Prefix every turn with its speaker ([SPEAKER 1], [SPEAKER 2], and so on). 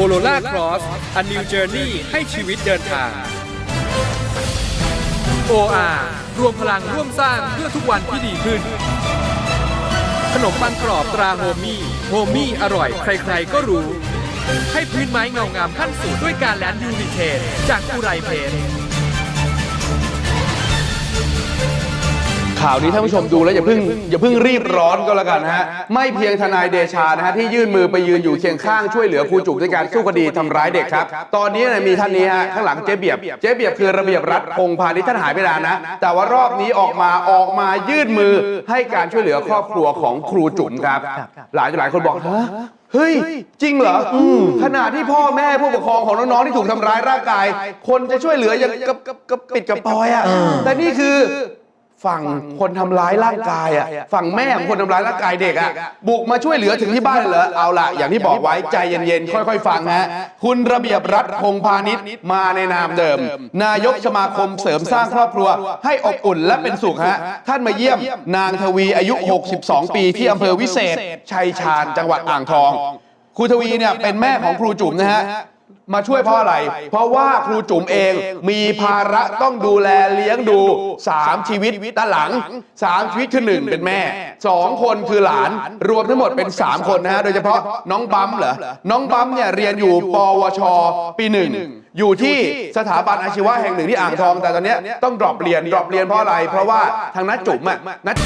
[SPEAKER 1] Corolla Cross A New Journey ให้ชีวิตเดินทาง OR รวมพลังร่วมสร้างเพื่อทุกวันที่ดีขึ้น ขนมปังกรอบตราโฮมี่โฮมี่อร่อยใครๆก็รู้ ให้พื้นไม้เงางามขั้นสูงด้วยการแลนยูนิเทนจากอุไรเพน
[SPEAKER 2] ข่าวนี้ท่านผู้ชมดูแล้วอย่าเพิ่งอย่าเพิ่งรีบร้อนก็แล้วกันนะฮะไม่เพียงทนายเดชานะฮะที่ยื่นมือไปยืนอยู่เคียงข้างช่วยเหลือครูจุกในการสู้คดีทำร้ายเด็กครับ ตอนนี้เนี่ยมีท่านนี้ฮะข้างหลังเจ๊เบียบเจ๊เบียบคือระเบียบรัฐพงษ์พาณิชย์ท่านหายไปนานนะ แต่ว่ารอบนี้ออกมาออกมายื่นมือให้การช่วยเหลือครอบครัวของครูจุ๋มครับหลายหลายคนบอกฮะเฮ้ย จริงเหรออขณะที่พ่อแม่ผู้ปกครองของน้อง ๆ ที่ถูกทำร้ายร่างกาย คนจะช่วยเหลือยังกับกับกับปิดกับปอยอะแต่นี่คือ ฝั่งคนทำร้ายร่างกายอะฝั่งแม่ของคนทำร้ายร่างกายเด็กอะบุกมาช่วยเหลือถึงที่บ้านเลยเหรอเอาล่ะ อย่างที่บอกไว้ใจเย็นๆค่อยๆฟังฮะคุณระเบียบรัฐพงษ์พาณิชย์มาในนามเดิม นายกสมาคมเสริมสร้างครอบครัว ให้อบอุ่นและเป็นสุขฮะท่านมาเยี่ยม นางทวีอายุ 62 ปีที่อำเภอวิเศษ ชัยชาญจังหวัดอ่างทองครูทวีเนี่ยเป็นแม่ของครูจุ๋มนะฮะ มาช่วยเพราะอะไร เพราะว่าครูจุ๋มเองมีภาระต้องดูแลเลี้ยงดู 3 ชีวิตด้านหลัง 3 ชีวิตคือ1เป็นแม่ 2 คนคือหลาน รวมทั้งหมดเป็น 3 คนนะฮะ โดยเฉพาะน้องบัมเหรอ น้องบัมเนี่ยเรียนอยู่ปวช ปีหนึ่งอยู่ที่สถาบันอาชีวะแห่งหนึ่งที่อ่างทอง แต่ตอนนี้ต้องดรอปเรียนดรอปเรียนเพราะอะไร เพราะว่าทางนัดจุ๋มอะนัด